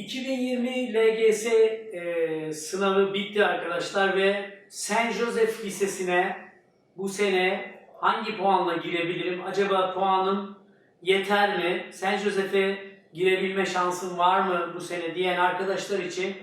2020 LGS e, sınavı bitti arkadaşlar ve Saint Joseph Lisesi'ne bu sene hangi puanla girebilirim? Acaba puanım yeter mi? Saint Joseph'e girebilme şansım var mı bu sene diyen arkadaşlar için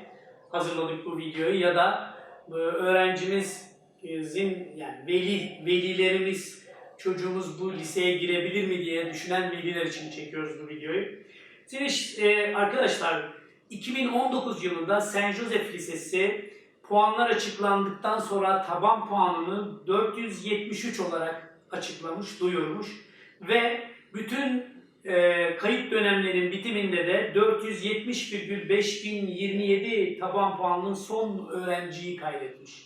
hazırladık bu videoyu ya da e, öğrencimizin yani veli velilerimiz çocuğumuz bu liseye girebilir mi diye düşünen veliler için çekiyoruz bu videoyu. Şimdi e, arkadaşlar 2019 yılında Saint Joseph Lisesi puanlar açıklandıktan sonra taban puanını 473 olarak açıklamış, duyurmuş ve bütün e, kayıt dönemlerinin bitiminde de 470,5027 taban puanının son öğrenciyi kaydetmiş.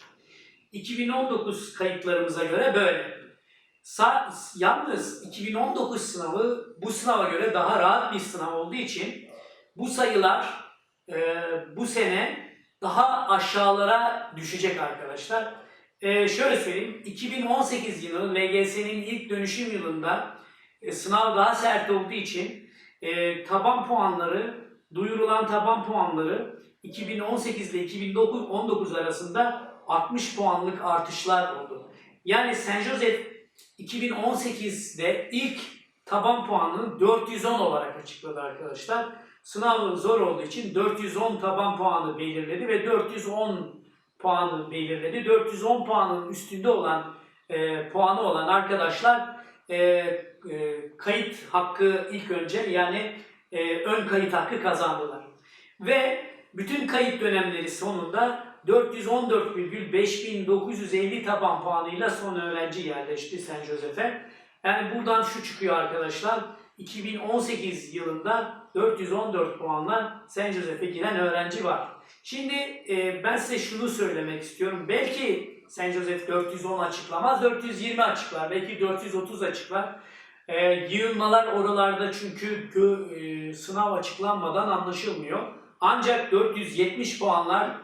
2019 kayıtlarımıza göre böyle. Sa yalnız 2019 sınavı bu sınava göre daha rahat bir sınav olduğu için bu sayılar e, bu sene daha aşağılara düşecek arkadaşlar. E, şöyle söyleyeyim, 2018 yılı LGS'nin ilk dönüşüm yılında e, sınav daha sert olduğu için e, taban puanları, duyurulan taban puanları 2018 ile 2019 arasında 60 puanlık artışlar oldu. Yani Saint Joseph 2018'de ilk taban puanını 410 olarak açıkladı arkadaşlar. Sınav zor olduğu için 410 taban puanı belirledi ve 410 puanı belirledi. 410 puanın üstünde olan e, puanı olan arkadaşlar e, e, kayıt hakkı ilk önce yani e, ön kayıt hakkı kazandılar. Ve bütün kayıt dönemleri sonunda 414,5950 taban puanıyla son öğrenci yerleşti Saint Joseph'e. Yani buradan şu çıkıyor arkadaşlar. 2018 yılında 414 puanla Saint Joseph'e giren öğrenci var. Şimdi e, ben size şunu söylemek istiyorum. Belki Saint Joseph 410 açıklamaz, 420 açıklar, belki 430 açıklar. E, yığılmalar oralarda çünkü e, sınav açıklanmadan anlaşılmıyor. Ancak 470 puanlarla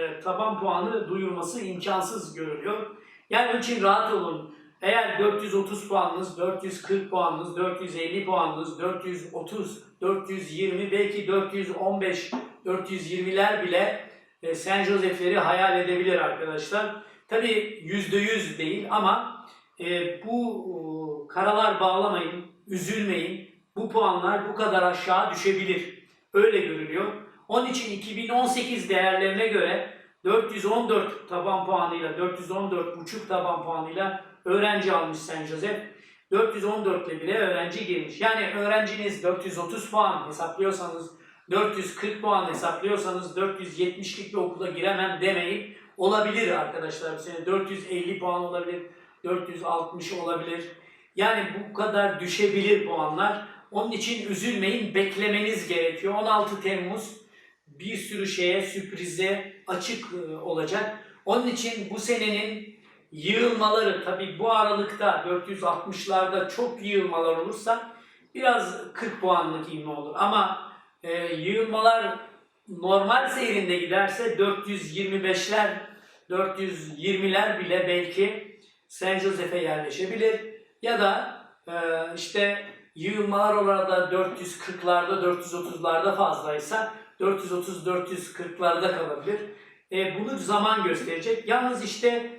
e, taban puanı duyurması imkansız görülüyor. Yani için rahat olun. Eğer 430 puanınız, 440 puanınız, 450 puanınız, 430, 420, belki 415, 420'ler bile e, Saint Joseph'leri hayal edebilir arkadaşlar. Tabi %100 değil ama e, bu e, karalar bağlamayın, üzülmeyin. Bu puanlar bu kadar aşağı düşebilir. Öyle görülüyor. Onun için 2018 değerlerine göre 414 taban puanıyla, 414,5 taban puanıyla öğrenci almış Saint Joseph. 414 ile bile öğrenci girmiş. Yani öğrenciniz 430 puan hesaplıyorsanız, 440 puan hesaplıyorsanız 470'lik bir okula giremem demeyin. Olabilir arkadaşlar sene 450 puan olabilir, 460 olabilir. Yani bu kadar düşebilir puanlar. Onun için üzülmeyin, beklemeniz gerekiyor. 16 Temmuz bir sürü şeye, sürprize açık e, olacak. Onun için bu senenin yığılmaları tabi bu aralıkta 460'larda çok yığılmalar olursa biraz 40 puanlık ivme olur. Ama e, yığılmalar normal seyrinde giderse 425'ler 420'ler bile belki Saint Joseph'e yerleşebilir. Ya da e, işte yığılmalar orada 440'larda 430'larda fazlaysa 430-440'larda kalabilir. E, bunu zaman gösterecek. Yalnız işte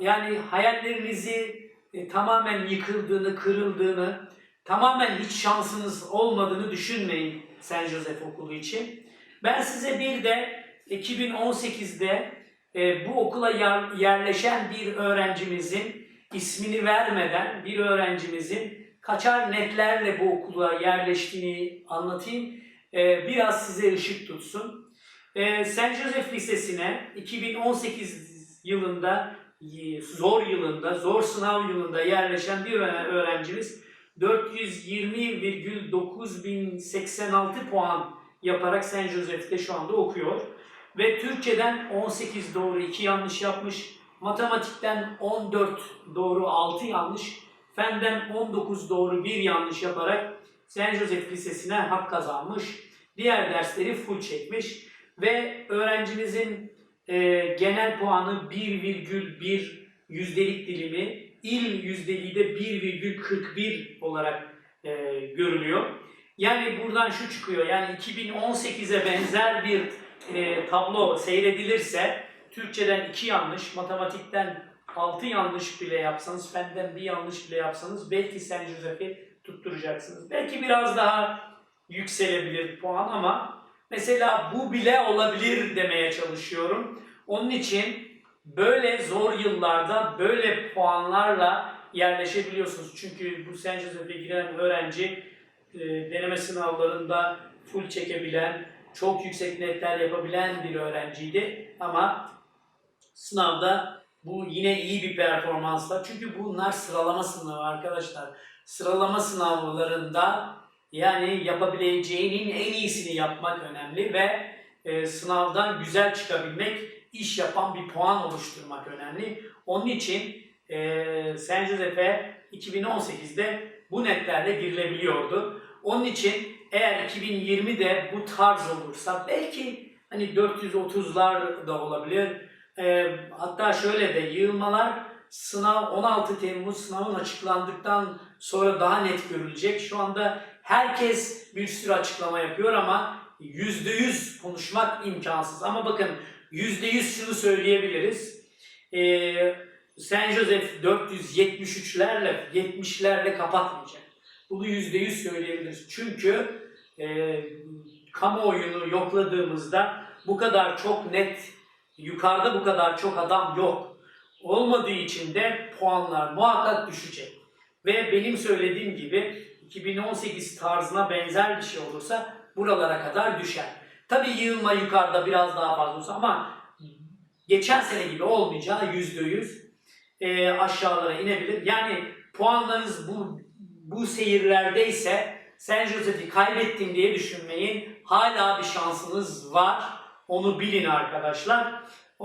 yani hayallerinizi e, tamamen yıkıldığını, kırıldığını, tamamen hiç şansınız olmadığını düşünmeyin Saint Joseph Okulu için. Ben size bir de 2018'de e, bu okula yer, yerleşen bir öğrencimizin ismini vermeden bir öğrencimizin kaçar netlerle bu okula yerleştiğini anlatayım. E, biraz size ışık tutsun. E, Saint Joseph Lisesi'ne 2018 yılında zor yılında, zor sınav yılında yerleşen bir öğrencimiz 420,9086 puan yaparak Saint Joseph'te şu anda okuyor. Ve Türkçeden 18 doğru 2 yanlış yapmış, matematikten 14 doğru 6 yanlış, fenden 19 doğru 1 yanlış yaparak Saint Joseph Lisesi'ne hak kazanmış. Diğer dersleri full çekmiş ve öğrencimizin e, genel puanı 1,1 yüzdelik dilimi, il yüzdeliği de 1,41 olarak e, görülüyor. Yani buradan şu çıkıyor. Yani 2018'e benzer bir e, tablo seyredilirse Türkçeden 2 yanlış, matematikten 6 yanlış bile yapsanız, fenden bir yanlış bile yapsanız belki Saint Joseph'i tutturacaksınız. Belki biraz daha yükselebilir puan ama mesela bu bile olabilir demeye çalışıyorum. Onun için böyle zor yıllarda böyle puanlarla yerleşebiliyorsunuz. Çünkü bu Saint Joseph'e giren öğrenci e, deneme sınavlarında full çekebilen, çok yüksek netler yapabilen bir öğrenciydi. Ama sınavda bu yine iyi bir performansla. Çünkü bunlar sıralama sınavı arkadaşlar. Sıralama sınavlarında yani yapabileceğinin en iyisini yapmak önemli ve e, sınavdan güzel çıkabilmek, iş yapan bir puan oluşturmak önemli. Onun için e, Saint Joseph'e 2018'de bu netlerle girilebiliyordu. Onun için eğer 2020'de bu tarz olursa belki hani 430'lar da olabilir. E, hatta şöyle de yığılmalar sınav 16 Temmuz sınavın açıklandıktan sonra daha net görülecek. Şu anda herkes bir sürü açıklama yapıyor ama %100 konuşmak imkansız. Ama bakın %100 şunu söyleyebiliriz. Ee, Saint Joseph 473'lerle 70'lerle kapatmayacak. Bunu %100 söyleyebiliriz. Çünkü e, kamuoyunu yokladığımızda bu kadar çok net, yukarıda bu kadar çok adam yok. Olmadığı için de puanlar muhakkak düşecek. Ve benim söylediğim gibi 2018 tarzına benzer bir şey olursa buralara kadar düşer. Tabii yığılma yukarıda biraz daha fazla olsa ama geçen sene gibi olmayacağı yüzde yüz e, aşağılara inebilir. Yani puanlarınız bu bu seyirlerdeyse Saint Joseph'i kaybettim diye düşünmeyin. Hala bir şansınız var. Onu bilin arkadaşlar. Ee,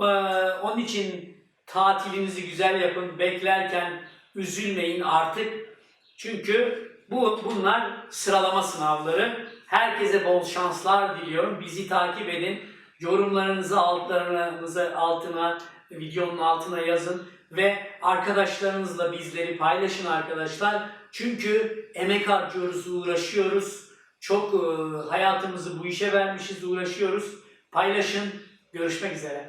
onun için tatilinizi güzel yapın. Beklerken üzülmeyin artık. Çünkü bu bunlar sıralama sınavları. Herkese bol şanslar diliyorum. Bizi takip edin. Yorumlarınızı altlarınızı altına, videonun altına yazın ve arkadaşlarınızla bizleri paylaşın arkadaşlar. Çünkü emek harcıyoruz, uğraşıyoruz. Çok e, hayatımızı bu işe vermişiz, uğraşıyoruz. Paylaşın. Görüşmek üzere.